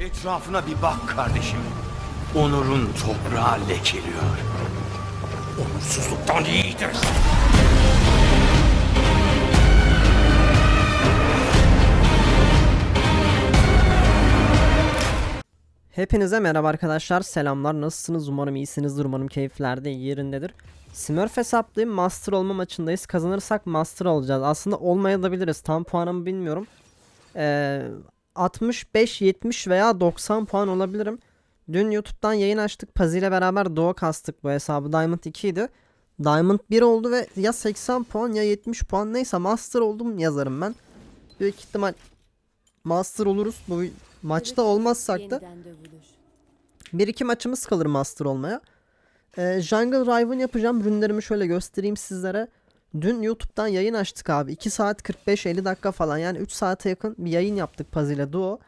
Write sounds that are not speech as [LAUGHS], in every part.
Etrafına bir bak kardeşim. Onur'un toprağı lekeliyor. Onursuzluktan iyidir. Hepinize merhaba arkadaşlar. Selamlar. Nasılsınız? Umarım iyisinizdir. Umarım keyiflerde yerindedir. Smurf hesaplayayım master olma maçındayız. Kazanırsak master olacağız aslında olmayabiliriz. Tam puanımı bilmiyorum. Ee, 65 70 veya 90 puan olabilirim. Dün YouTube'dan yayın açtık. Pazi ile beraber Doğu kastık bu hesabı. Diamond 2 idi. Diamond 1 oldu ve ya 80 puan ya 70 puan. Neyse master oldum yazarım ben. Büyük ihtimal master oluruz. Bu maçta olmazsak da. bir iki maçımız kalır master olmaya. Ee, Jungle Riven yapacağım. Rünlerimi şöyle göstereyim sizlere. Dün YouTube'dan yayın açtık abi. 2 saat 45-50 dakika falan yani 3 saate yakın bir yayın yaptık Paz ile Duo.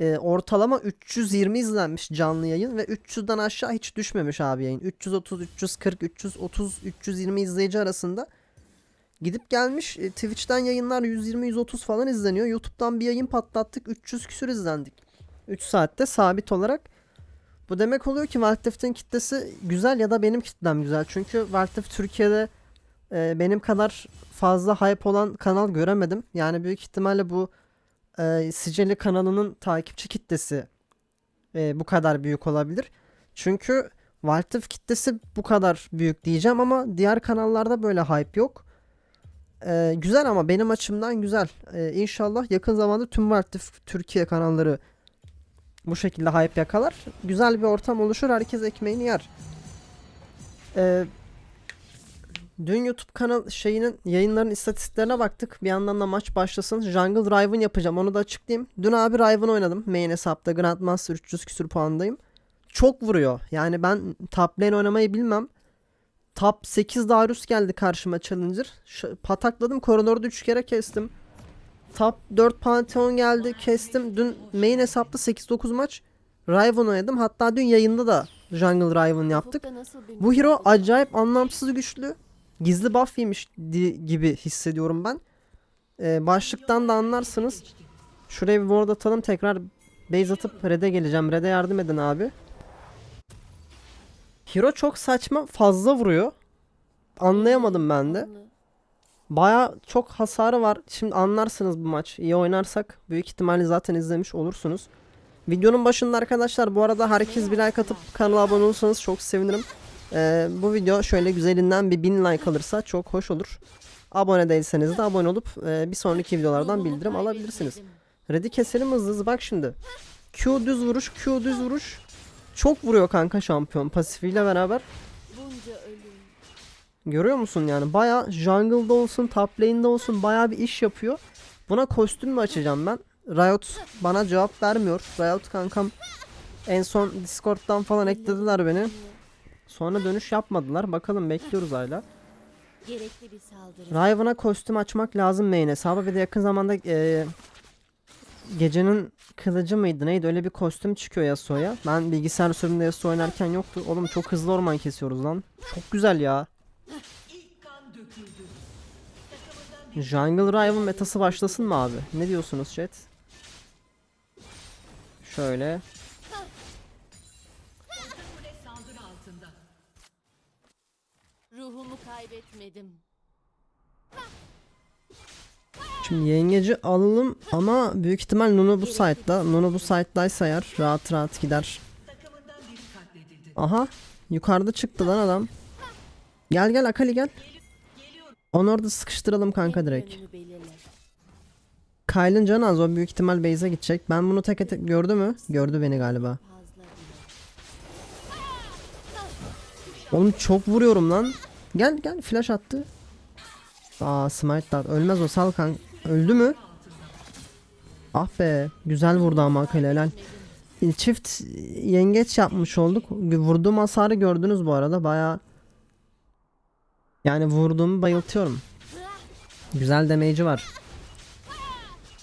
Ee, ortalama 320 izlenmiş canlı yayın ve 300'den aşağı hiç düşmemiş abi yayın. 330, 340, 330, 320 izleyici arasında. Gidip gelmiş e, Twitch'ten yayınlar 120-130 falan izleniyor. YouTube'dan bir yayın patlattık 300 küsür izlendik. 3 saatte sabit olarak. Bu demek oluyor ki Valtef'in kitlesi güzel ya da benim kitlem güzel. Çünkü Valtef Türkiye'de e, benim kadar fazla hype olan kanal göremedim. Yani büyük ihtimalle bu e, Sicili kanalının takipçi kitlesi e, bu kadar büyük olabilir. Çünkü Valtef kitlesi bu kadar büyük diyeceğim ama diğer kanallarda böyle hype yok. E, güzel ama benim açımdan güzel. E, inşallah yakın zamanda tüm Valtef Türkiye kanalları bu şekilde hype yakalar. Güzel bir ortam oluşur. Herkes ekmeğini yer. Ee, dün YouTube kanal şeyinin yayınların istatistiklerine baktık. Bir yandan da maç başlasın. Jungle Riven yapacağım. Onu da açıklayayım. Dün abi Riven oynadım. Main hesapta Grandmaster 300 küsür puandayım. Çok vuruyor. Yani ben top lane oynamayı bilmem. Top 8 Darius geldi karşıma Challenger. Ş- patakladım. Koridorda 3 kere kestim. Top 4 Pantheon geldi kestim. Dün main hesapta 8-9 maç Riven oynadım. Hatta dün yayında da Jungle Riven yaptık. Bu hero acayip anlamsız güçlü. Gizli buff yemiş gibi hissediyorum ben. Ee, başlıktan da anlarsınız. Şuraya bir ward atalım tekrar base atıp red'e geleceğim. Red'e yardım edin abi. Hero çok saçma fazla vuruyor. Anlayamadım ben de. Baya çok hasarı var. Şimdi anlarsınız bu maç. İyi oynarsak büyük ihtimalle zaten izlemiş olursunuz. Videonun başında arkadaşlar bu arada herkes bir like atıp kanala abone olursanız çok sevinirim. Ee, bu video şöyle güzelinden bir 1000 like alırsa çok hoş olur. Abone değilseniz de abone olup e, bir sonraki videolardan bildirim alabilirsiniz. Red'i keselim hızlı hızlı bak şimdi. Q düz vuruş Q düz vuruş. Çok vuruyor kanka şampiyon pasifiyle beraber. Görüyor musun yani baya jungle'da olsun top lane'de olsun baya bir iş yapıyor. Buna kostüm mü açacağım ben? Riot bana cevap vermiyor. Riot kankam en son Discord'dan falan eklediler beni. Sonra dönüş yapmadılar. Bakalım bekliyoruz hala. Gerekli bir saldırı. Riven'a kostüm açmak lazım main hesabı. Bir de yakın zamanda eee, gecenin kılıcı mıydı neydi öyle bir kostüm çıkıyor Yasuo'ya. Ben bilgisayar sürümünde Yasuo oynarken yoktu. Oğlum çok hızlı orman kesiyoruz lan. Çok güzel ya. Jungle Rival metası başlasın mı abi? Ne diyorsunuz chat? Şöyle. Ruhumu kaybetmedim. Şimdi yengeci alalım ama büyük ihtimal Nunu bu site'da. Nunu bu site'daysa eğer rahat rahat gider. Aha. Yukarıda çıktı lan adam. Gel gel Akali gel. Onu orada sıkıştıralım kanka direkt. Kyle'ın canı az o büyük ihtimal base'e gidecek. Ben bunu tek tek gördü mü? Gördü beni galiba. Oğlum çok vuruyorum lan. Gel gel flash attı. Aa smite dart. Ölmez o sal kanka. Öldü mü? Ah be. Güzel vurdu ama Akali helal. Çift yengeç yapmış olduk. Vurduğum hasarı gördünüz bu arada. Baya yani vurduğumu bayıltıyorum. Güzel damage'i var.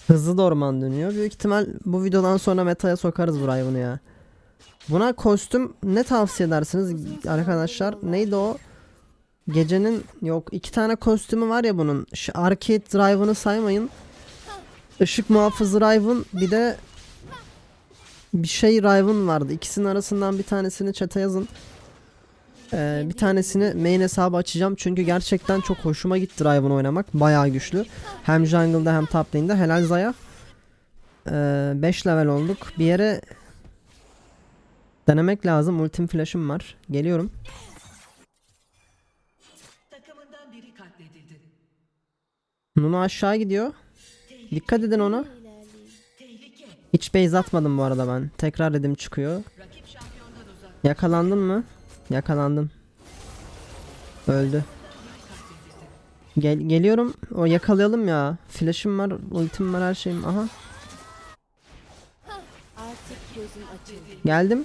Hızlı da orman dönüyor. Büyük ihtimal bu videodan sonra meta'ya sokarız burayı bunu ya. Buna kostüm ne tavsiye edersiniz arkadaşlar? Neydi o? Gecenin yok iki tane kostümü var ya bunun. Şu Arcade Drive'ını saymayın. Işık muhafızı Riven bir de bir şey Riven vardı. İkisinin arasından bir tanesini chat'e yazın. Ee, bir tanesini main hesabı açacağım çünkü gerçekten çok hoşuma gitti Riven oynamak. Bayağı güçlü. Hem jungle'da hem top lane'de. Helal Zaya. 5 level olduk. Bir yere denemek lazım. Ultim flash'ım var. Geliyorum. Nunu aşağı gidiyor. Dikkat edin ona. Hiç base atmadım bu arada ben. Tekrar dedim çıkıyor. Yakalandın mı? Yakalandın. Öldü. Gel geliyorum. O yakalayalım ya. Flash'ım var, ultim var, her şeyim. Aha. Geldim.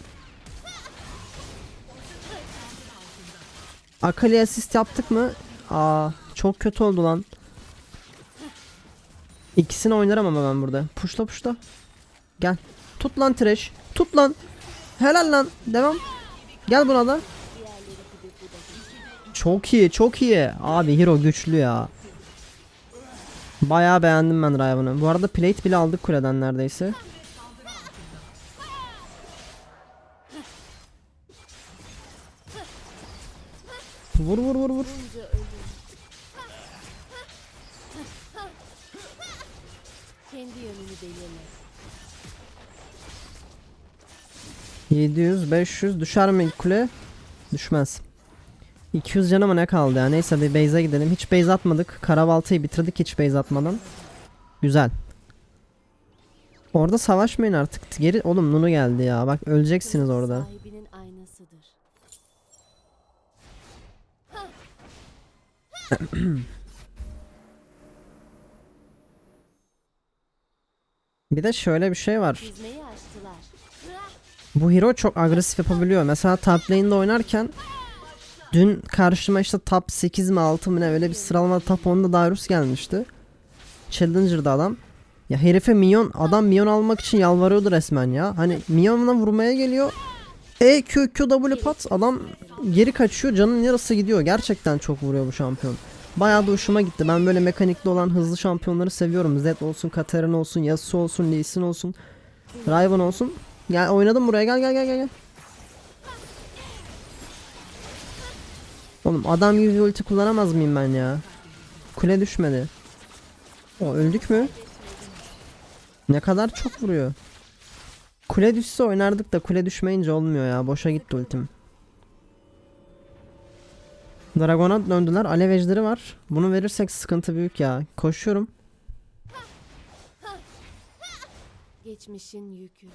Akali asist yaptık mı? Aa, çok kötü oldu lan. İkisini oynarım ama ben burada. Puşla puşla. Gel. Tut lan trash. Tut lan. Helal lan. Devam. Gel buna da. Çok iyi, çok iyi. Abi hero güçlü ya. Bayağı beğendim ben Riven'ı. Bu arada plate bile aldık kuleden neredeyse. Vur vur vur vur. Kendi yönünü belirle. 700 500 düşer mi kule? Düşmez. 200 canıma ne kaldı ya? Neyse bir base'e gidelim. Hiç base atmadık. Karabaltayı bitirdik hiç base atmadan. Güzel. Orada savaşmayın artık. Geri oğlum Nunu geldi ya. Bak öleceksiniz orada. [CLEARS THROAT] [CLEARS THROAT] Bir de şöyle bir şey var. Bu hero çok agresif yapabiliyor. Mesela top lane'de oynarken dün karşıma işte top 8 mi 6 mı ne öyle bir sıralama top 10'da Darius gelmişti. Challenger'da adam. Ya herife minyon adam minyon almak için yalvarıyordu resmen ya. Hani minyonuna vurmaya geliyor. E Q Q W pat adam geri kaçıyor canın yarısı gidiyor. Gerçekten çok vuruyor bu şampiyon. Bayağı da hoşuma gitti. Ben böyle mekanikli olan hızlı şampiyonları seviyorum. Zed olsun, Katarina olsun, Yasuo olsun, Lee Sin olsun, Riven olsun. Gel oynadım buraya gel gel gel gel. Oğlum adam gibi ulti kullanamaz mıyım ben ya? Kule düşmedi. O öldük mü? Ne kadar çok vuruyor. Kule düşse oynardık da kule düşmeyince olmuyor ya. Boşa gitti ultim. Dragon'a döndüler. Alev ejderi var. Bunu verirsek sıkıntı büyük ya. Koşuyorum. Geçmişin yükü.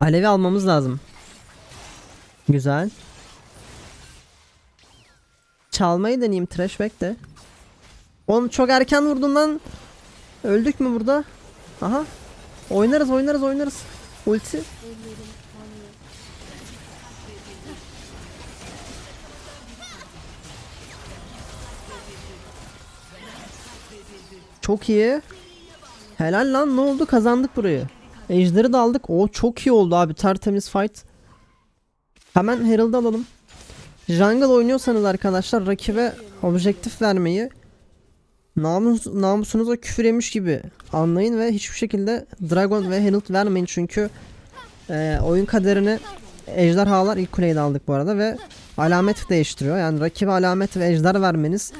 Alevi almamız lazım. Güzel. Çalmayı deneyeyim trash back de. Oğlum çok erken vurdun lan. Öldük mü burada? Aha. Oynarız oynarız oynarız. Ulti. Çok iyi. Helal lan ne oldu kazandık burayı. Ejderi de aldık. O çok iyi oldu abi tertemiz fight. Hemen Herald'ı alalım. Jungle oynuyorsanız arkadaşlar rakibe objektif vermeyi namus, namusunuza küfür yemiş gibi anlayın ve hiçbir şekilde Dragon ve Herald vermeyin çünkü e, oyun kaderini ejderhalar ilk kuleyi de aldık bu arada ve alamet değiştiriyor. Yani rakibe alamet ve ejder vermeniz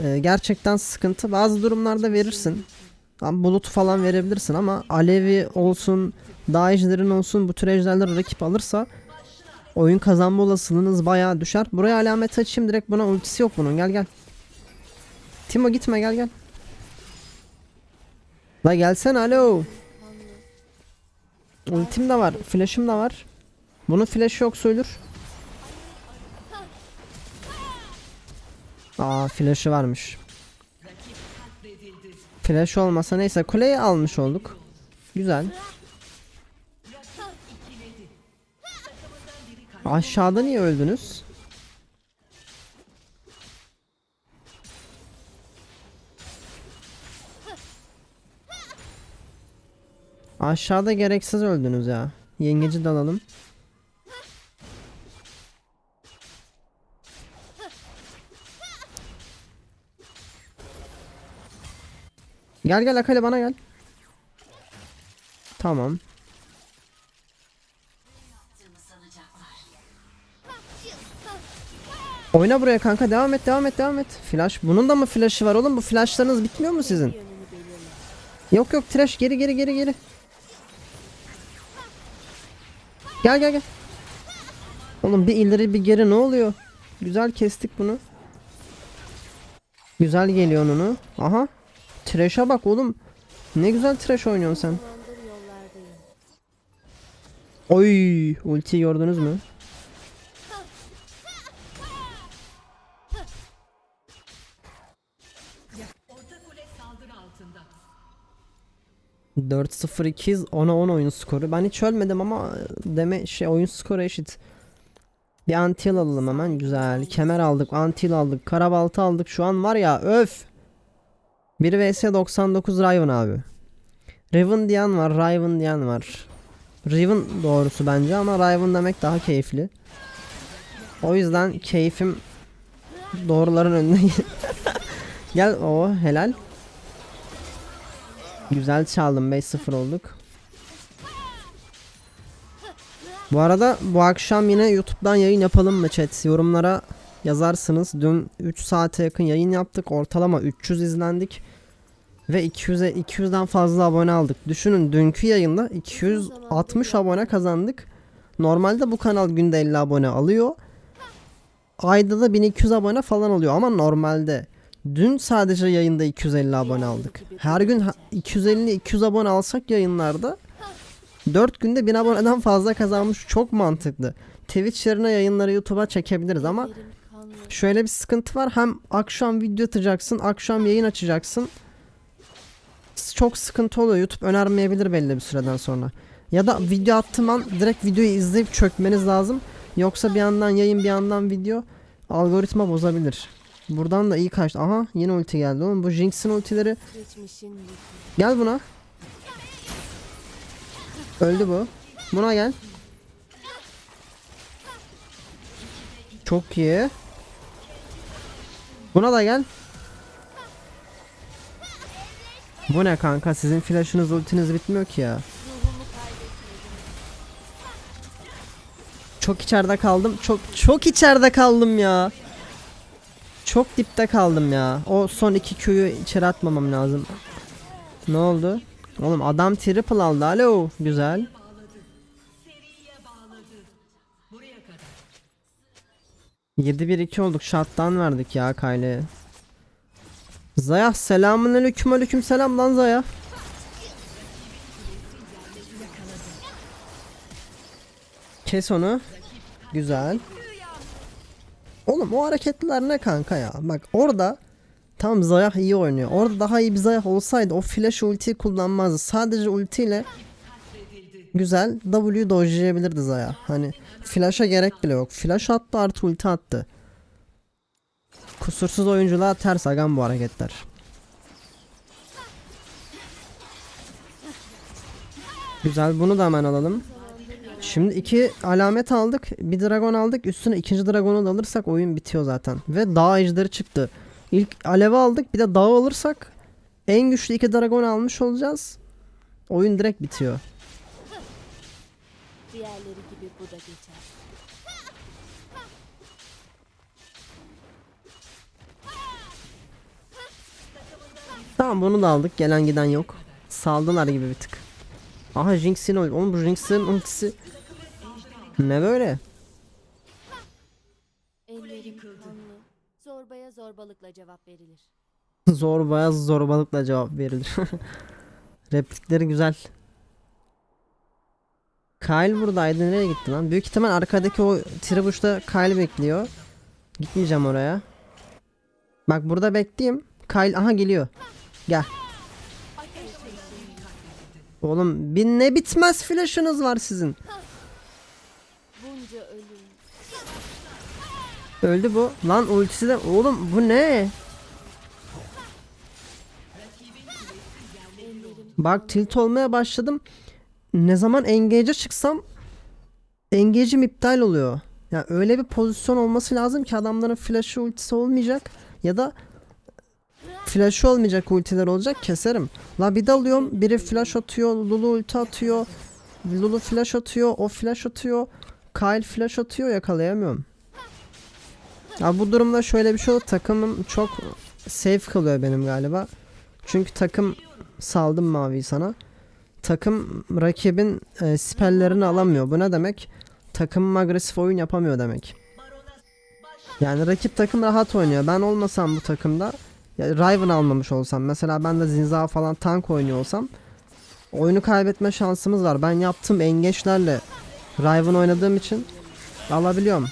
e, gerçekten sıkıntı. Bazı durumlarda verirsin. Tam bulutu falan verebilirsin ama alevi olsun, dağ ejderin olsun bu tür ejderleri rakip alırsa oyun kazanma olasılığınız bayağı düşer. Buraya alamet açayım direkt buna ultisi yok bunun gel gel. Timo gitme gel gel. La gelsene alo. Ultim de var, flash'ım da var. Bunun flash'ı yok söylür. Aa flash'ı varmış. Flash olmasa neyse kuleyi almış olduk. Güzel. Aşağıda niye öldünüz? Aşağıda gereksiz öldünüz ya. Yengeci de Gel gel Akali bana gel. Tamam. Oyna buraya kanka devam et devam et devam et. Flash bunun da mı flashı var oğlum bu flashlarınız bitmiyor mu sizin? Yok yok trash geri geri geri geri. Gel gel gel. Oğlum bir ileri bir geri ne oluyor? Güzel kestik bunu. Güzel geliyor onu. Aha. Trash'a bak oğlum. Ne güzel trash oynuyorsun sen. Oy, ulti gördünüz mü? Saldırı altında. 4-0-2 10'a 10 oyun skoru. Ben hiç ölmedim ama deme şey oyun skoru eşit. Bir antil alalım hemen güzel. Kemer aldık, antil aldık, karabaltı aldık. Şu an var ya öf. 1 vs 99 Riven abi. Riven diyen var, Riven diyen var. Riven doğrusu bence ama Riven demek daha keyifli. O yüzden keyfim doğruların önüne. Gel [LAUGHS] o helal. Güzel çaldım 5-0 olduk. Bu arada bu akşam yine YouTube'dan yayın yapalım mı chat? Yorumlara yazarsınız. Dün 3 saate yakın yayın yaptık. Ortalama 300 izlendik. Ve 200'e 200'den fazla abone aldık. Düşünün dünkü yayında 260 abone kazandık. Normalde bu kanal günde 50 abone alıyor. Ayda da 1200 abone falan oluyor ama normalde. Dün sadece yayında 250 abone aldık. Her gün ha- 250-200 abone alsak yayınlarda 4 günde 1000 aboneden fazla kazanmış çok mantıklı. Twitch yerine yayınları YouTube'a çekebiliriz ama. Şöyle bir sıkıntı var. Hem akşam video atacaksın, akşam yayın açacaksın. Çok sıkıntı oluyor. YouTube önermeyebilir belli bir süreden sonra. Ya da video attığım an direkt videoyu izleyip çökmeniz lazım. Yoksa bir yandan yayın bir yandan video algoritma bozabilir. Buradan da iyi kaçtı. Aha yine ulti geldi oğlum. Bu Jinx'in ultileri. Gel buna. Öldü bu. Buna gel. Çok iyi. Buna da gel. Bu ne kanka? Sizin flash'ınız ultiniz bitmiyor ki ya. Çok içeride kaldım. Çok çok içeride kaldım ya. Çok dipte kaldım ya. O son iki Q'yu içeri atmamam lazım. Ne oldu? Oğlum adam triple aldı. Alo. Güzel. 7-1-2 olduk. Shotdown verdik ya Kayle'ye. Zaya selamun aleyküm aleyküm selam lan Zaya. Kes onu. Güzel. Oğlum o hareketler ne kanka ya? Bak orada tam Zayah iyi oynuyor. Orada daha iyi bir Zayah olsaydı o flash ultiyi kullanmazdı. Sadece ultiyle güzel W dojlayabilirdi Zaya. Hani flash'a gerek bile yok. Flash attı artı ulti attı. Kusursuz oyunculuğa ters agam bu hareketler. Güzel bunu da hemen alalım. Şimdi iki alamet aldık. Bir dragon aldık. Üstüne ikinci dragonu da alırsak oyun bitiyor zaten. Ve dağ ejderi çıktı. İlk alevi aldık. Bir de dağı alırsak en güçlü iki dragon almış olacağız. Oyun direkt bitiyor. Diğerleri gibi bu da geçer. Tamam bunu da aldık. Gelen giden yok. Saldılar gibi bir tık. Aha Jinx'in ul- Oğlum bu Jinx'in ultisi ne böyle? Ellerim kanlı. Zorbaya zorbalıkla cevap verilir. Zorbaya zorbalıkla cevap verilir. [LAUGHS] Replikleri güzel. Kyle buradaydı. Nereye gitti lan? Büyük ihtimal arkadaki o tribuşta Kyle bekliyor. Gitmeyeceğim oraya. Bak burada bekleyeyim. Kyle aha geliyor. Gel. Oğlum bir ne bitmez flash'ınız var sizin. Öldü bu. Lan ultisi de oğlum bu ne? Bak tilt olmaya başladım. Ne zaman engage'e çıksam engage'im iptal oluyor. Ya öyle bir pozisyon olması lazım ki adamların flash'ı ultisi olmayacak ya da flash'ı olmayacak ultiler olacak keserim. La bir dalıyorum biri flash atıyor, Lulu ulti atıyor. Lulu flash atıyor, o flash atıyor. Kyle flash atıyor yakalayamıyorum. Ya bu durumda şöyle bir şey oldu. Takımım çok safe kalıyor benim galiba. Çünkü takım saldım maviyi sana. Takım rakibin e, spellerini alamıyor. Bu ne demek? Takımım agresif oyun yapamıyor demek. Yani rakip takım rahat oynuyor. Ben olmasam bu takımda ya Riven almamış olsam mesela ben de Zinza falan tank oynuyor olsam oyunu kaybetme şansımız var. Ben yaptığım engeçlerle Riven oynadığım için alabiliyorum.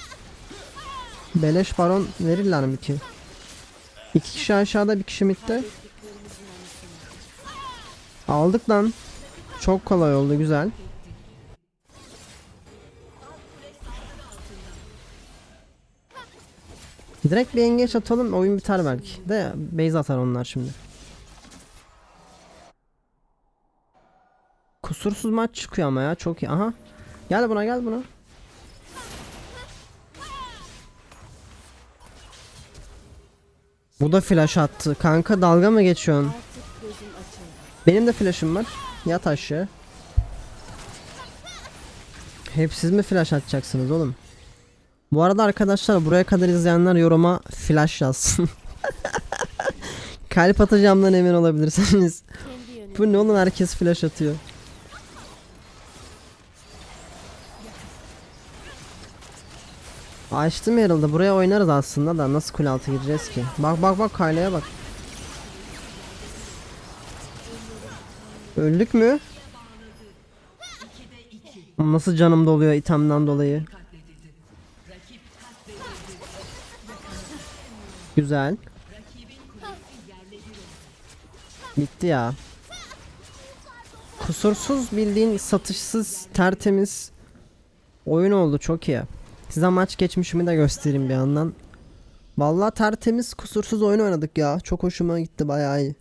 Beleş baron verirler mi ki? İki kişi aşağıda bir kişi midde. Aldık lan. Çok kolay oldu güzel. Direkt bir engeç atalım oyun biter belki. De base atar onlar şimdi. Kusursuz maç çıkıyor ama ya çok iyi. Aha. Gel buna gel buna. Bu da flash attı. Kanka dalga mı geçiyorsun? Benim de flash'ım var. Yat aşağı. Hep siz mi flash atacaksınız oğlum? Bu arada arkadaşlar buraya kadar izleyenler yoruma flash yazsın. [LAUGHS] Kalp atacağımdan emin olabilirsiniz. Bu ne oğlum herkes flash atıyor. Açtım Herald'ı buraya oynarız aslında da nasıl kule altı gireceğiz ki? Bak bak bak Kayla'ya bak. Öldük mü? Nasıl canım doluyor itemden dolayı. Güzel. Bitti ya. Kusursuz bildiğin satışsız tertemiz oyun oldu çok iyi. Size maç geçmişimi de göstereyim bir yandan. Vallahi tertemiz kusursuz oyun oynadık ya. Çok hoşuma gitti bayağı iyi.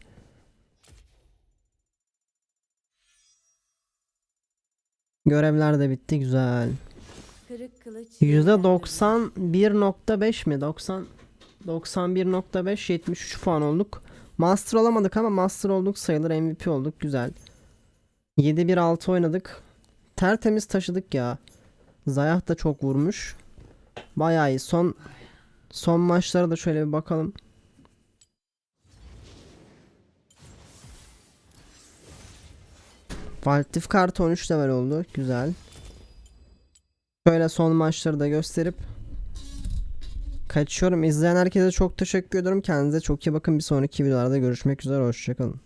Görevler de bitti güzel. Kırık kılıç. %91.5 mi? 90 91.5 73 puan olduk. Master olamadık ama master olduk sayılır MVP olduk güzel. 7-1-6 oynadık. Tertemiz taşıdık ya. Zayah da çok vurmuş. Bayağı iyi. Son son maçlara da şöyle bir bakalım. Valtif kartı 13 level oldu. Güzel. Şöyle son maçları da gösterip kaçıyorum. İzleyen herkese çok teşekkür ediyorum. Kendinize çok iyi bakın. Bir sonraki videolarda görüşmek üzere. Hoşçakalın.